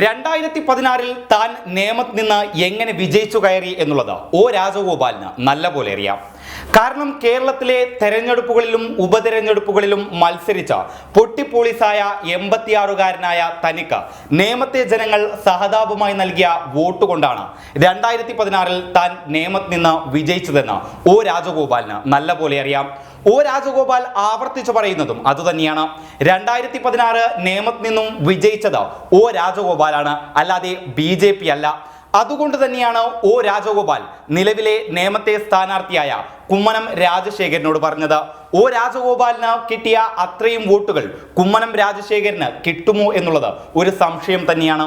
രണ്ടായിരത്തി പതിനാറിൽ താൻ നിയമത്തിൽ നിന്ന് എങ്ങനെ വിജയിച്ചു കയറി എന്നുള്ളത് ഒ രാജഗോപാലിന് നല്ല പോലെ അറിയാം. കാരണം കേരളത്തിലെ തെരഞ്ഞെടുപ്പുകളിലും ഉപതെരഞ്ഞെടുപ്പുകളിലും മത്സരിച്ച പൊട്ടിപ്പോളീസായ എൺപത്തിയാറുകാരനായ തനിക്ക് നിയമത്തെ ജനങ്ങൾ സഹതാപമായി നൽകിയ വോട്ട് കൊണ്ടാണ് രണ്ടായിരത്തി പതിനാറിൽ താൻ നിയമത്തിൽ നിന്ന് വിജയിച്ചതെന്ന് ഒ രാജഗോപാലിന് നല്ല പോലെ അറിയാം. ഒ രാജഗോപാൽ ആവർത്തിച്ചു പറയുന്നതും അതുതന്നെയാണ്. രണ്ടായിരത്തി പതിനാറ് നേമത്ത് നിന്നും വിജയിച്ചത് ഒ രാജഗോപാലാണ്. അല്ലാതെ ബി ജെ പി അല്ല. അതുകൊണ്ട് തന്നെയാണ് ഒ രാജഗോപാൽ നിലവിലെ നേമത്തെ സ്ഥാനാർത്ഥിയായ കുമ്മനം രാജശേഖരനോട് പറഞ്ഞത് ഒ രാജഗോപാലിന് കിട്ടിയ അത്രയും വോട്ടുകൾ കുമ്മനം രാജശേഖരന് കിട്ടുമോ എന്നുള്ളത് ഒരു സംശയം തന്നെയാണ്.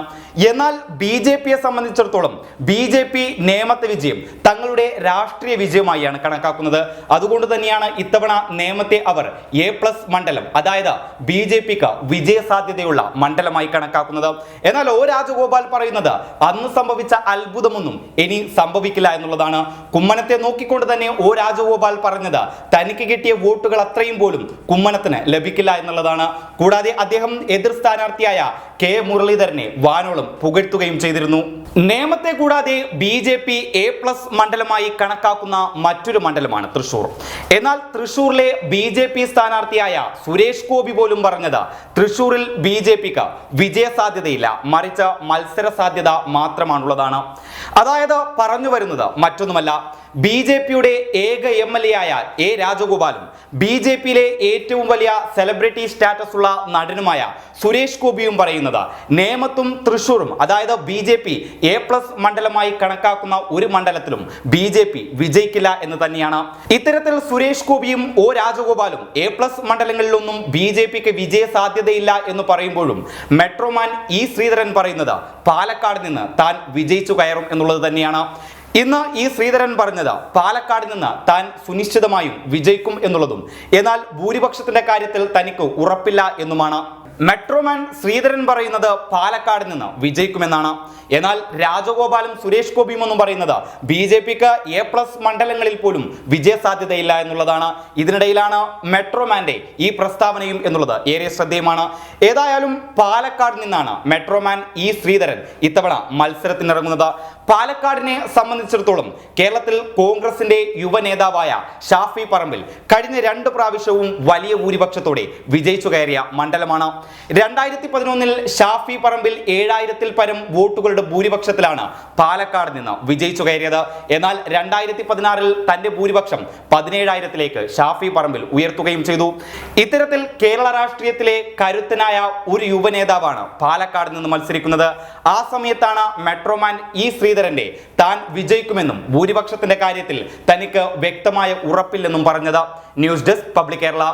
എന്നാൽ ബി ജെ പിയെ സംബന്ധിച്ചിടത്തോളം ബി ജെ പി നേമത്തെ വിജയം തങ്ങളുടെ രാഷ്ട്രീയ വിജയമായാണ് കണക്കാക്കുന്നത്. അതുകൊണ്ട് തന്നെയാണ് ഇത്തവണ നേമത്തെ അവർ എ പ്ലസ് മണ്ഡലം അതായത് ബി ജെ പിക്ക് വിജയ സാധ്യതയുള്ള മണ്ഡലമായി കണക്കാക്കുന്നത്. എന്നാൽ ഒ രാജഗോപാൽ പറയുന്നത് അന്ന് സംഭവിച്ച അത്ഭുതമൊന്നും ഇനി സംഭവിക്കില്ല എന്നുള്ളതാണ്. കുമ്മനത്തെ നോക്കിക്കൊണ്ട് തന്നെ ഒ രാജഗോപാൽ പറഞ്ഞത് തനിക്ക് കിട്ടിയ വോട്ടുകൾ അത്രയും പോലും കുമ്മനത്തിന് ലഭിക്കില്ല എന്നുള്ളതാണ്. കൂടാതെ അദ്ദേഹം എതിർ സ്ഥാനാർത്ഥിയായ കെ മുരളീധരനെ വാനോളം പുകഴ്ത്തുകയും ചെയ്തിരുന്നു. നേമത്തെ കൂടാതെ B J P A plus മണ്ഡലമായി കണക്കാക്കുന്ന മറ്റൊരു മണ്ഡലമാണ് തൃശൂർ. എന്നാൽ തൃശൂരിലെ ബി ജെ പി സ്ഥാനാർത്ഥിയായ സുരേഷ് ഗോപി പോലും പറഞ്ഞത് തൃശൂരിൽ ബി ജെ പിക്ക് വിജയ സാധ്യതയില്ല മറിച്ച് മത്സര സാധ്യത മാത്രമാണുള്ളതാണ്. അതായത് പറഞ്ഞു വരുന്നത് മറ്റൊന്നുമല്ല. ബി ജെ പിയുടെ ഏക എം എൽ എ ആയ എ രാജഗോപാലും ബി ജെ പിയിലെ ഏറ്റവും വലിയ സെലിബ്രിറ്റി സ്റ്റാറ്റസ് ഉള്ള നടനുമായ സുരേഷ് ഗോപിയും പറയുന്നത്. നേമത്തും തൃശൂരും അതായത് B J P A plus മണ്ഡലമായി കണക്കാക്കുന്ന ഒരു മണ്ഡലത്തിലും ബി ജെ പി വിജയിക്കില്ല എന്ന് തന്നെയാണ്. ഇത്തരത്തിൽ സുരേഷ് ഗോപിയും ഒ രാജഗോപാലും എ പ്ലസ് മണ്ഡലങ്ങളിലൊന്നും ബി ജെ പിക്ക് വിജയ സാധ്യതയില്ല എന്ന് പറയുമ്പോഴും മെട്രോമാൻ ഇ ശ്രീധരൻ പറയുന്നത് പാലക്കാട് നിന്ന് താൻ വിജയിച്ചു കയറും എന്നുള്ളത് തന്നെയാണ്. ഇന്ന് ഈ ശ്രീധരൻ പറഞ്ഞത് പാലക്കാട് നിന്ന് താൻ സുനിശ്ചിതമായും വിജയിക്കും എന്നുള്ളതും എന്നാൽ ഭൂരിപക്ഷത്തിന്റെ കാര്യത്തിൽ തനിക്ക് ഉറപ്പില്ല എന്നുമാണ്. മെട്രോമാൻ ശ്രീധരൻ പറയുന്നത് പാലക്കാട് നിന്ന് വിജയിക്കുമെന്നാണ്. എന്നാൽ രാജഗോപാലും സുരേഷ് ഗോപിയും ഒന്നും പറയുന്നത് ബി ജെ പിക്ക് എ പ്ലസ് മണ്ഡലങ്ങളിൽ പോലും വിജയ സാധ്യതയില്ല എന്നുള്ളതാണ്. ഇതിനിടയിലാണ് മെട്രോമാന്റെ ഈ പ്രസ്താവനയും എന്നുള്ളത് ഏറെ ശ്രദ്ധേയമാണ്. ഏതായാലും പാലക്കാട് നിന്നാണ് മെട്രോമാൻ ഇ ശ്രീധരൻ ഇത്തവണ മത്സരത്തിനിറങ്ങുന്നത്. പാലക്കാടിനെ സംബന്ധിച്ചിടത്തോളം കേരളത്തിൽ കോൺഗ്രസിന്റെ യുവ നേതാവായ ഷാഫി പറമ്പിൽ കഴിഞ്ഞ രണ്ട് പ്രാവശ്യവും വലിയ ഭൂരിപക്ഷത്തോടെ വിജയിച്ചു കയറിയ മണ്ഡലമാണ്. രണ്ടായിരത്തി പതിനൊന്നിൽ ഷാഫി പറമ്പിൽ ഏഴായിരത്തിൽ പരം വോട്ടുകളുടെ ഭൂരിപക്ഷത്തിലാണ് പാലക്കാട് നിന്ന് വിജയിച്ചു കയറിയത് എന്നാൽ രണ്ടായിരത്തി പതിനാറിൽ തന്റെ ഭൂരിപക്ഷം പതിനേഴായിരത്തിലേക്ക് ഷാഫി പറമ്പിൽ ഉയർത്തുകയും ചെയ്തു. ഇത്തരത്തിൽ കേരള രാഷ്ട്രീയത്തിലെ കരുത്തനായ ഒരു യുവ നേതാവാണ് പാലക്കാട് നിന്ന് മത്സരിക്കുന്നത്. ആ സമയത്താണ് മെട്രോമാൻ ഇ ശ്രീധരന്റെ താൻ വിജയിക്കുമെന്നും ഭൂരിപക്ഷത്തിന്റെ കാര്യത്തിൽ തനിക്ക് വ്യക്തമായ ഉറപ്പില്ലെന്നും പറഞ്ഞത്. News desk public Kerala.